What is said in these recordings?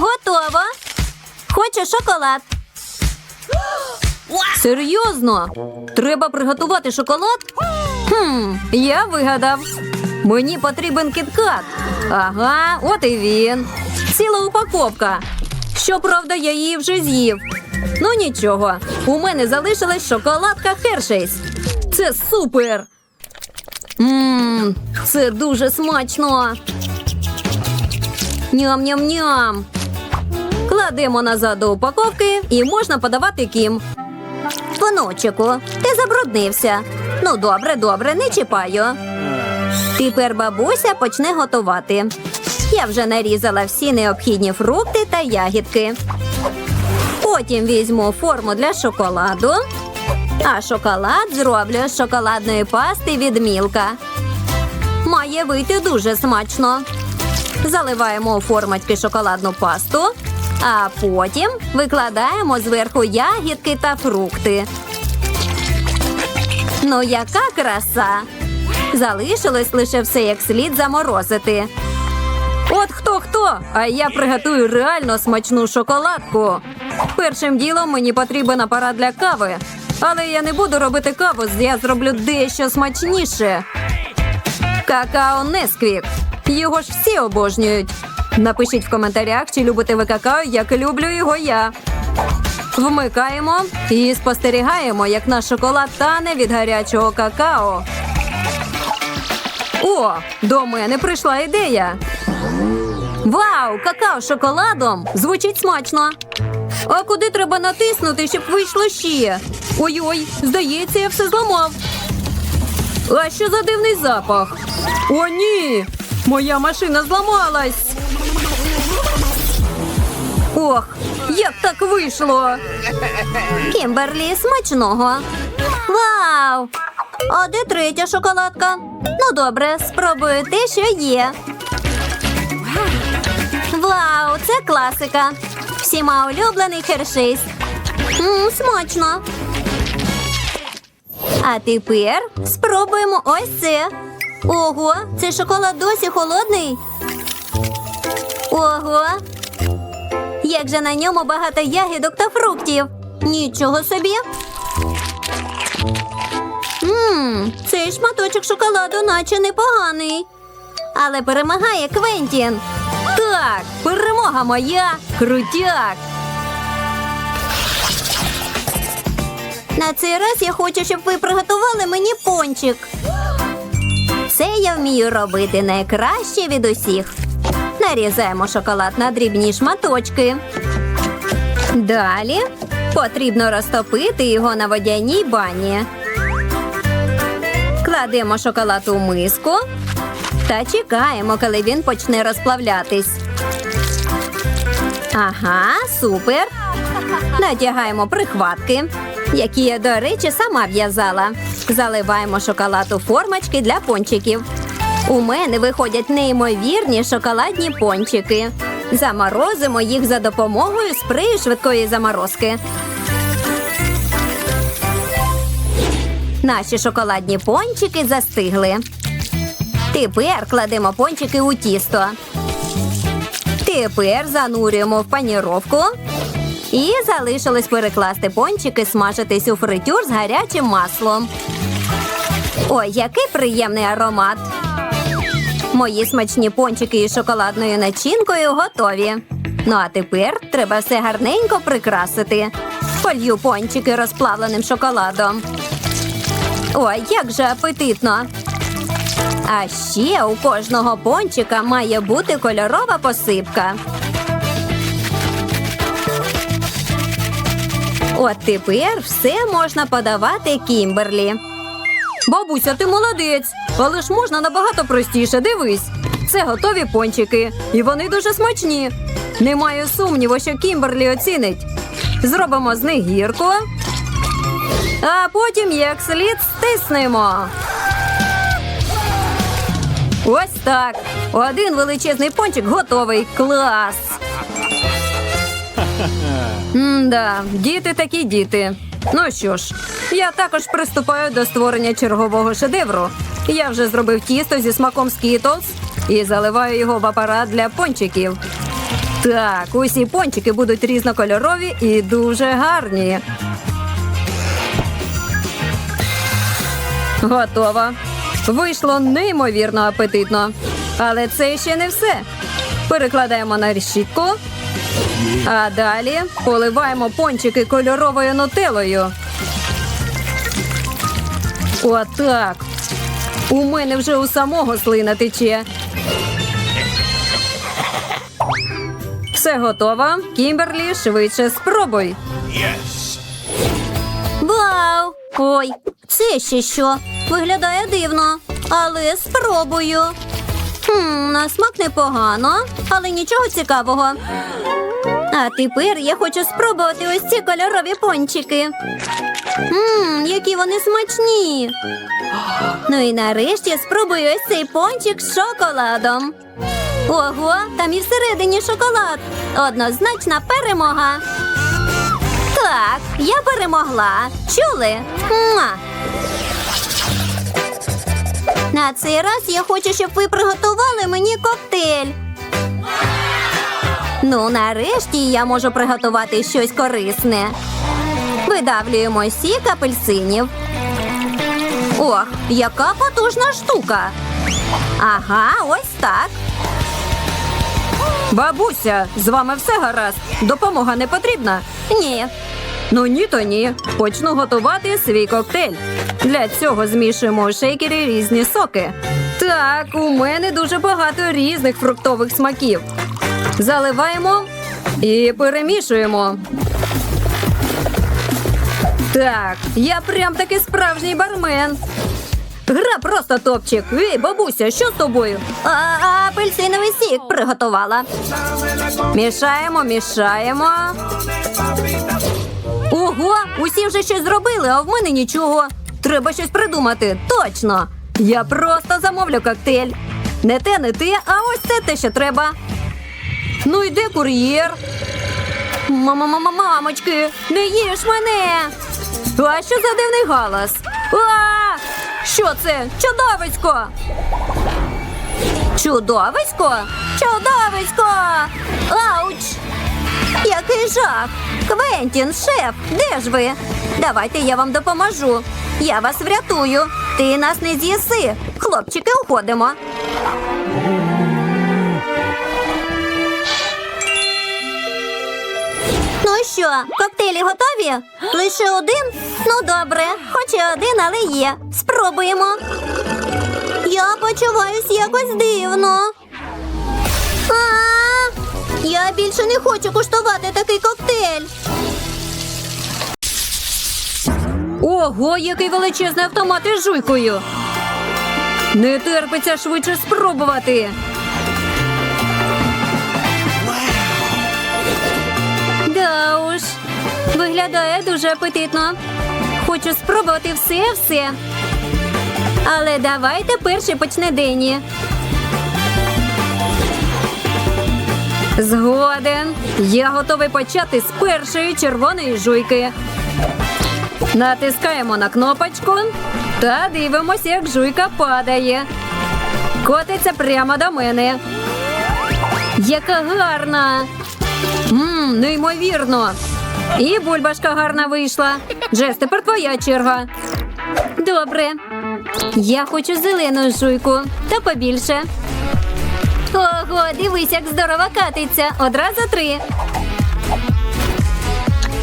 Готово. Хочу шоколад. Серйозно? Треба приготувати шоколад? Хм, я вигадав. Мені потрібен кіткат. Ага, от і він. Ціла упаковка. Щоправда, я її вже з'їв. Ну нічого, у мене залишилась шоколадка Хершейс. Це супер. Ммм, це дуже смачно. Ням-ням-ням. Кладемо назад до упаковки і можна подавати кім. Паночику, ти забруднився. Ну, добре, добре, не чіпаю. Тепер бабуся почне готувати. Я вже нарізала всі необхідні фрукти та ягідки. Потім візьму форму для шоколаду. А шоколад зроблю з шоколадної пасти від мілка. Має вийти дуже смачно. Заливаємо у формочки шоколадну пасту, а потім викладаємо зверху ягідки та фрукти. Ну, яка краса! Залишилось лише все як слід заморозити. От хто хто, а я приготую реально смачну шоколадку. Першим ділом мені потрібен апарат для кави. Але я не буду робити каву, я зроблю дещо смачніше. Какао Несквік. Його ж всі обожнюють. Напишіть в коментарях, чи любите ви какао, як люблю його я. Вмикаємо і спостерігаємо, як наш шоколад тане від гарячого какао. О, до мене прийшла ідея. Вау, какао з шоколадом! Звучить смачно. А куди треба натиснути, щоб вийшло ще? Ой-ой, здається, я все зламав. А що за дивний запах? О, ні! Моя машина зламалась. Ох, як так вийшло? Кімберлі, смачного. Вау! А де третя шоколадка? Ну, добре, спробую те, що є. Вау, це класика. Всіма улюблений хершейс. Мм, смачно. А тепер спробуємо ось це. Ого, цей шоколад досі холодний. Ого. Як же на ньому багато ягідок та фруктів. Нічого собі. Ммм, цей шматочок шоколаду наче непоганий. Але перемагає Квентін. Так, перемога моя. Крутяк. На цей раз я хочу, щоб ви приготували мені пончик. Це я вмію робити найкраще від усіх. Нарізаємо шоколад на дрібні шматочки. Далі потрібно розтопити його на водяній бані. Кладемо шоколад у миску та чекаємо, коли він почне розплавлятись. Ага, супер. Надягаємо прихватки, які я, до речі, сама в'язала. Заливаємо шоколад у формочки для пончиків. У мене виходять неймовірні шоколадні пончики. Заморозимо їх за допомогою спрею швидкої заморозки. Наші шоколадні пончики застигли. Тепер кладемо пончики у тісто. Тепер занурюємо в паніровку. І залишилось перекласти пончики смажитись у фритюр з гарячим маслом. Ой, який приємний аромат! Мої смачні пончики із шоколадною начинкою готові. Ну а тепер треба все гарненько прикрасити. Полью пончики розплавленим шоколадом. Ой, як же апетитно! А ще у кожного пончика має бути кольорова посипка. От тепер все можна подавати Кімберлі. Бабуся, ти молодець, але ж можна набагато простіше. Дивись. Це готові пончики, і вони дуже смачні. Немає сумніву, що Кімберлі оцінить. Зробимо з них гірку, а потім як слід стиснемо. Ось так. Один величезний пончик готовий. Клас. М-да, діти такі діти. Ну що ж, я також приступаю до створення чергового шедевру. Я вже зробив тісто зі смаком Skittles і заливаю його в апарат для пончиків. Так, усі пончики будуть різнокольорові і дуже гарні. Готово. Вийшло неймовірно апетитно. Але це ще не все. Перекладаємо на решітку. А далі поливаємо пончики кольоровою нутелою. Отак. У мене вже у самого слина тече. Все готово. Кімберлі, швидше спробуй. Вау! Ой, це ще що? Виглядає дивно, але спробую. Хм, на смак непогано, але нічого цікавого. А тепер я хочу спробувати ось ці кольорові пончики. Ммм, які вони смачні. Ну і нарешті спробую ось цей пончик з шоколадом. Ого, там і всередині шоколад. Однозначна перемога. Так, я перемогла. Чули? Муа! На цей раз я хочу, щоб ви приготували мені коктейль. Ну, нарешті я можу приготувати щось корисне. Видавлюємо сік апельсинів. Ох, яка потужна штука. Ага, ось так. Бабуся, з вами все гаразд. Допомога не потрібна. Ні. Ну ні, то ні. Почну готувати свій коктейль. Для цього змішуємо у шейкері різні соки. Так, у мене дуже багато різних фруктових смаків. Заливаємо і перемішуємо. Так, я прям таки справжній бармен. Гра просто топчик. Ей, бабуся, що з тобою? А, а апельсиновий сік приготувала. Мішаємо, мішаємо. Ого, усі вже щось зробили, а в мене нічого. Треба щось придумати. Точно. Я просто замовлю коктейль. Не те, не те, а ось це те, що треба. Ну йде кур'єр. Мама-мама, мамочки, не їж мене. А що за дивний галас? А! Що це? Чудовисько! Чудовисько? Чудовисько! Ауч! Який жах! Квентін, шеф, де ж ви? Давайте я вам допоможу. Я вас врятую. Ти нас не з'їси. Хлопчики, уходимо. Що, коктейлі готові? Лише один? Ну добре, хоч і один, але є. Спробуємо. Я почуваюсь якось дивно. А, я більше не хочу куштувати такий коктейль. Ого, який величезний автомат із жуйкою. Не терпиться швидше спробувати. Виглядає дуже апетитно. Хочу спробувати все-все. Але давайте перший почне Дені. Згоден. Я готовий почати з першої червоної жуйки. Натискаємо на кнопочку та дивимося, як жуйка падає. Котиться прямо до мене. Яка гарна! Мм, неймовірно. І бульбашка гарна вийшла. Джес, тепер твоя черга. Добре. Я хочу зелену жуйку та побільше. Ого, дивись, як здорово катиться. Одразу три.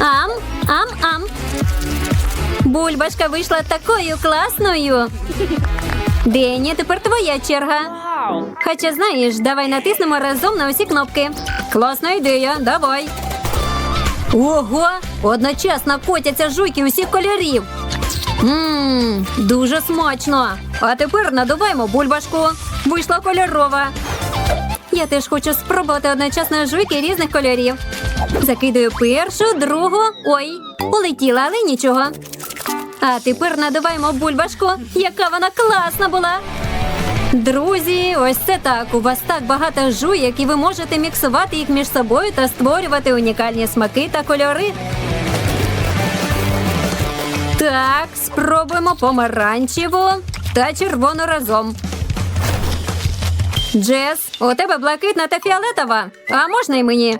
Ам, ам, ам. Бульбашка вийшла такою класною. Дені, тепер твоя черга. Хоча знаєш, давай натиснемо разом на усі кнопки. Класна ідея, давай. Ого! Одночасно котяться жуйки усіх кольорів. Ммм, дуже смачно. А тепер надуваємо бульбашку. Вийшла кольорова. Я теж хочу спробувати одночасно жуйки різних кольорів. Закидаю першу, другу. Ой, полетіла, але нічого. А тепер надуваємо бульбашку, яка вона класна була. Друзі, ось це так. У вас так багато жуйок, і ви можете міксувати їх між собою та створювати унікальні смаки та кольори. Так, спробуємо помаранчеву та червону разом. Джес, у тебе блакитна та фіолетова. А можна й мені?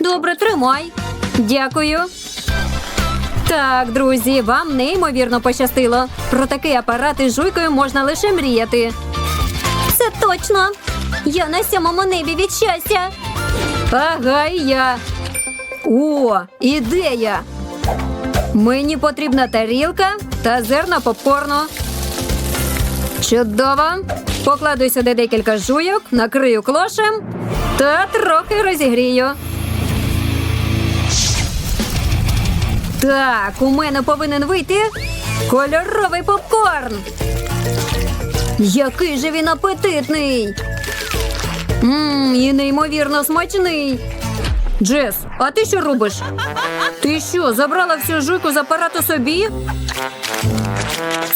Добре, тримай. Дякую. Так, друзі, вам неймовірно пощастило. Про такий апарат із жуйкою можна лише мріяти. Точно. Я на сьомому небі від щастя. Ага, і я. О, ідея! Мені потрібна тарілка та зерна попкорну. Чудово! Покладу сюди декілька жуйок, накрию клошем та трохи розігрію. Так, у мене повинен вийти кольоровий попкорн. Який же він апетитний! Мм, і неймовірно смачний. Джес, а ти що робиш? Ти що, забрала всю жуйку з апарату собі?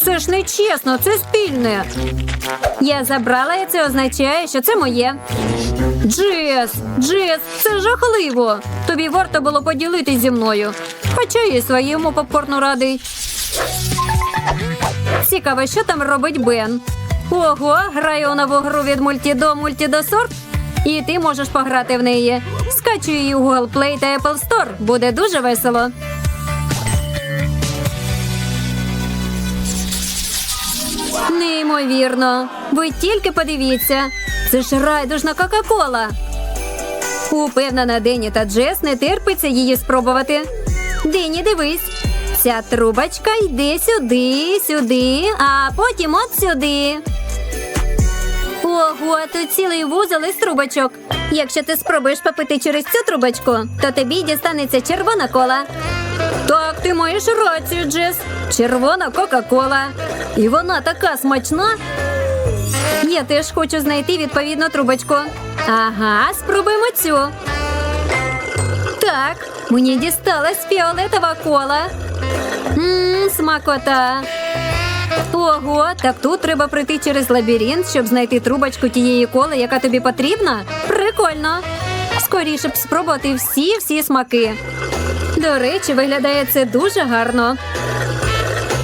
Це ж не чесно, це спільне. Я забрала, і це означає, що це моє. Джес, Джес, це жахливо. Тобі варто було поділитись зі мною. Хоча й своєму попкорну радий. Цікаво, що там робить Бен. Ого, грає у нову гру від мультідо мультідосорт. І ти можеш пограти в неї. Скачуй її у Google Play та Apple Store. Буде дуже весело. Неймовірно. Ви тільки подивіться. Це ж райдужна Кока-Кола. Упевнена, Дені та Джес не терпиться її спробувати. Дені, дивись. Ця трубочка йде сюди, сюди, а потім от сюди. Ого, тут цілий вузол із трубочок. Якщо ти спробуєш попити через цю трубочку, то тобі дістанеться червона кола. Так, ти маєш рацію, Джес. Червона Кока-Кола. І вона така смачна. Я теж хочу знайти відповідну трубочку. Ага, спробуємо цю. Так, мені дісталась фіолетова кола. Мм, смакота. Ого, так тут треба пройти через лабіринт, щоб знайти трубочку тієї коли, яка тобі потрібна. Прикольно. Скоріше б спробувати всі-всі смаки. До речі, виглядає це дуже гарно.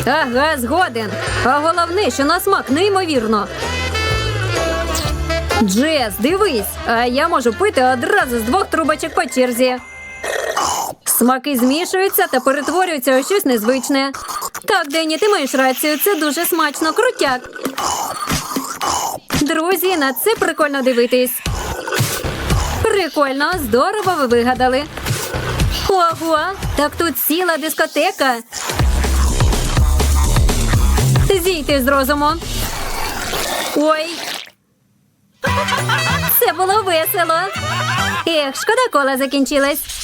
Ага, згоден. А головне, що на смак неймовірно. Джес, дивись, а я можу пити одразу з двох трубочок по черзі. Смаки змішуються та перетворюються у щось незвичне. Так, Дені, ти маєш рацію, це дуже смачно, крутяк. Друзі, на це прикольно дивитись. Прикольно, здорово ви вигадали. Ого, так тут ціла дискотека. Зійти з розуму. Ой. Це було весело. Ех, шкода кола закінчилась.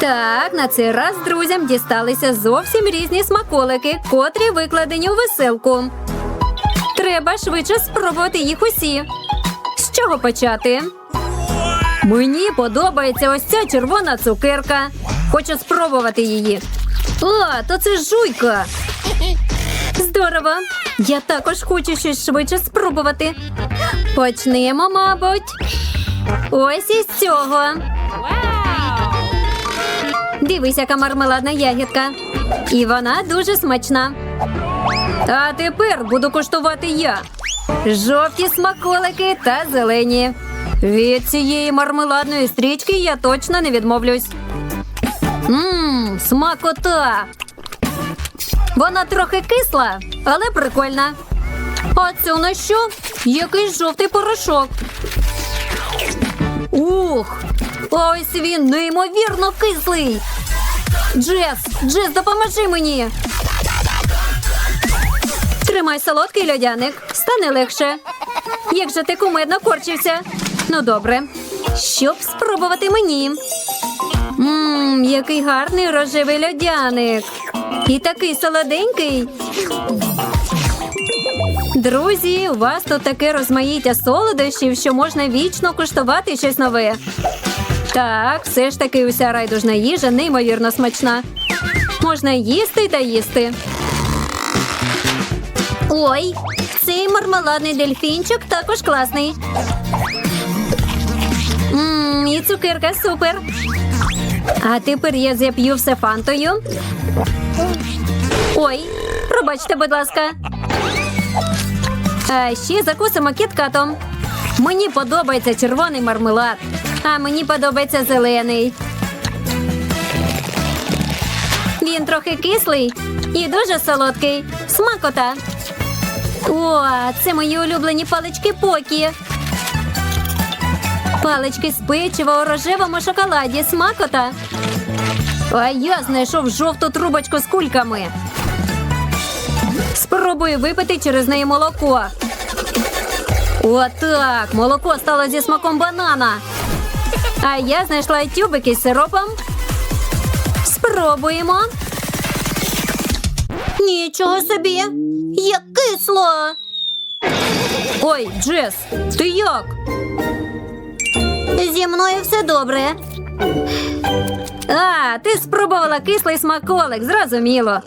Так, на цей раз друзям дісталися зовсім різні смаколики, котрі викладені у веселку. Треба швидше спробувати їх усі. З чого почати? Мені подобається ось ця червона цукерка. Хочу спробувати її. А, то це жуйка. Здорово. Я також хочу щось швидше спробувати. Почнемо, мабуть. Ось із цього. Дивись, яка мармеладна ягідка. І вона дуже смачна. А тепер буду куштувати я. Жовті смаколики та зелені. Від цієї мармеладної стрічки я точно не відмовлюсь. Мм, смакота. Вона трохи кисла, але прикольна. А це на що? Якийсь жовтий порошок. Ух! Ось він неймовірно кислий. Джес, Джес, допоможи мені. Тримай солодкий льодяник, стане легше. Як же ти кумедно корчився. Ну добре. Щоб спробувати мені. Мм, який гарний рожевий льодяник. І такий солоденький. Друзі, у вас тут таке розмаїття солодощів, що можна вічно куштувати щось нове. Так, все ж таки уся райдужна їжа неймовірно смачна. Можна їсти та їсти. Ой, цей мармеладний дельфінчик також класний. Мм, і цукерка супер. А тепер я з'яп'ю все фантою. Ой, пробачте, будь ласка. А ще закусимо кіткатом. Мені подобається червоний мармелад, а мені подобається зелений. Він трохи кислий і дуже солодкий. Смакота. О, це мої улюблені палички покі. Палички з печива у рожевому шоколаді. Смакота. А я знайшов жовту трубочку з кульками. Спробую випити через неї молоко. Отак. Молоко стало зі смаком банана. А я знайшла тюбики з сиропом. Спробуємо. Нічого собі. Як кисло. Ой, Джес, ти як? Зі мною все добре. А, ти спробувала кислий смаколик, зрозуміло.